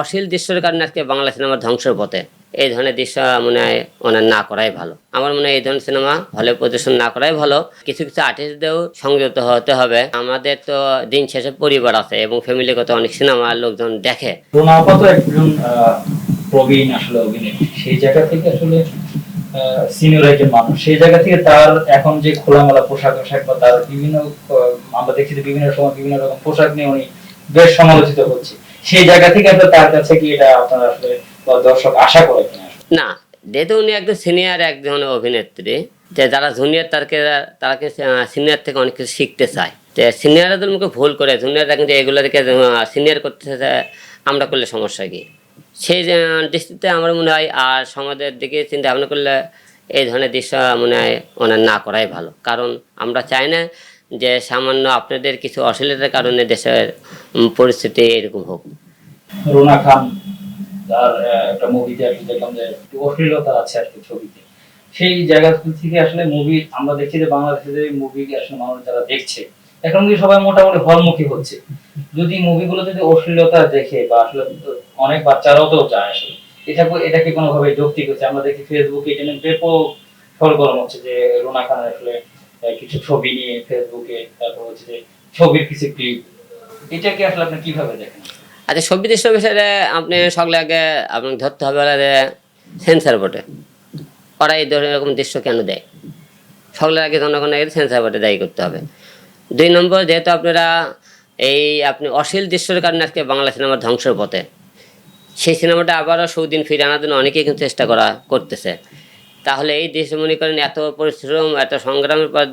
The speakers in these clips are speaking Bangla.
অশ্লীল দৃশ্যের কারণে আজকে বাংলা সিনেমার ধ্বংসের পথে। এই ধরনের দৃশ্য মনে হয় ওনার না করাই ভালো। আমার মনে হয় এই ধরনের সিনেমা হলে প্রদর্শন না করাই ভালো। কিছু কিছু আর্টিস্টদেরও সংযত হতে হবে। আমাদের তো দিন শেষে পরিবার আছে এবং ফ্যামিলিগত অনেক সিনেমা লোকজন দেখে। একজন একজন আমরা দেখছি বিভিন্ন সময় বিভিন্ন রকম পোশাক নিয়ে উনি বেশ সমালোচিত হচ্ছে। সেই জায়গা থেকে আসলে তার কাছে কি এটা আপনারা আসলে দর্শক আশা করে না, যেহেতু উনি একজন সিনিয়র একজন অভিনেত্রী, যে যারা জুনিয়র তারকে, তারাকে সিনিয়র থেকে অনেক কিছু শিখতে চায়। তো সিনিয়রদের মুখে ভুল করে জুনিয়ররা কিন্তু এগুলোকে সিনিয়র করতে আমরা করলে সমস্যা কি? সেই দৃষ্টিতে আমার মনে হয়, আর সমাজের দিকে চিন্তা ভাবনা করলে এই ধরনের দৃশ্য মনে হয় ওনার না করাই ভালো। কারণ আমরা চাই না যে সামান্য আপনাদের কিছু অশ্লীলতার কারণে দেশের পরিস্থিতি এরকম হোক। রোনা খান, তার একটা মুভিতে দেখলাম যে অশ্লীলতা আছে কি ছবিতে। সেই জায়গা থেকে আসলে মুভি আমরা দেখছি যে মুভি আসলে মানুষ যারা দেখছে, এখন কিন্তু সবাই মোটামুটি হলমুখী হচ্ছে? যদি মুভিগুলো যদি অশ্লীলতা দেখে বা আসলে অনেক বাচ্চারাও তো যায় আসলে, এটা কো- এটা কি কোনোভাবে যৌক্তিক হচ্ছে? আমরা দেখি ফেসবুকে এটা নিয়ে ব্যাপক সরগরম হচ্ছে যে রোনা খান আসলে কিছু ছবি নিয়ে ফেসবুকে তারপর হচ্ছে ছবির কিছু ক্লিপ এটাকে আসলে আপনি কীভাবে দেখেন? আচ্ছা ছবি দৃশ্য বিষয়ে, আপনি সকলে আগে আপনাকে ধরতে হবে ওরা যে সেন্সার বোর্ডে ওরা এই ধরনের এরকম দৃশ্য কেন দেয়? সকলের আগে জনগণের আগে সেন্সার বোর্ডে দায়ী করতে হবে। দুই নম্বর, যেহেতু আপনারা এই আপনি অশ্লীল দৃশ্যের কারণে আজকে বাংলা সিনেমার ধ্বংসের পথে, সেই সিনেমাটা আবারও সৌদিন ফিরে আনার জন্য অনেকেই কিন্তু চেষ্টা করা করতেছে। তাহলে এই দেশ মনে করেন এত পরিশ্রম, এত সংগ্রামের পর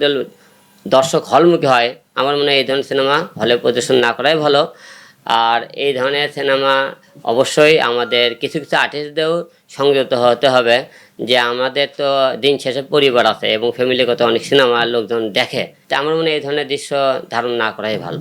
দর্শক হলমুখী হয়, আমার মনে হয় এই ধরনের সিনেমা হলে প্রদর্শন না করাই ভালো। আর এই ধরনের সিনেমা অবশ্যই আমাদের কিছু কিছু আর্টিস্টদেরও সংযত হতে হবে যে আমাদের তো দিন শেষে পরিবার আছে এবং ফ্যামিলিগত অনেক সিনেমা লোকজন দেখে। তা আমার মনে হয় এই ধরনের দৃশ্য ধারণ না করাই ভালো।